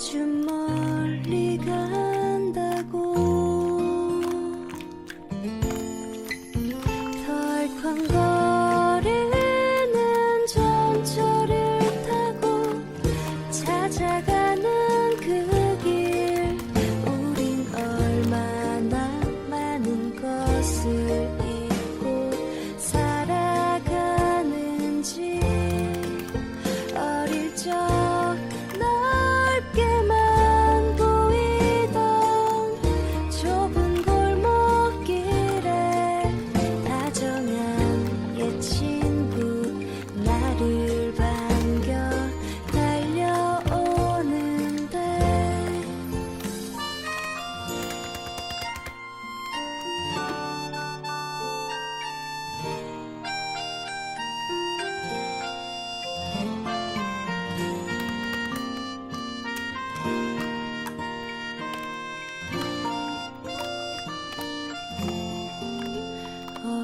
아주 멀리 가.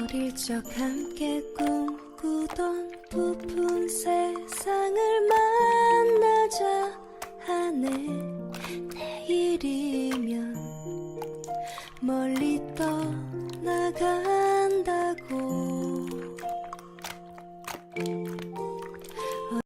어릴 적 함께 꿈꾸던 부푼 세상을 만나자 하네. 내일이면 멀리 떠나가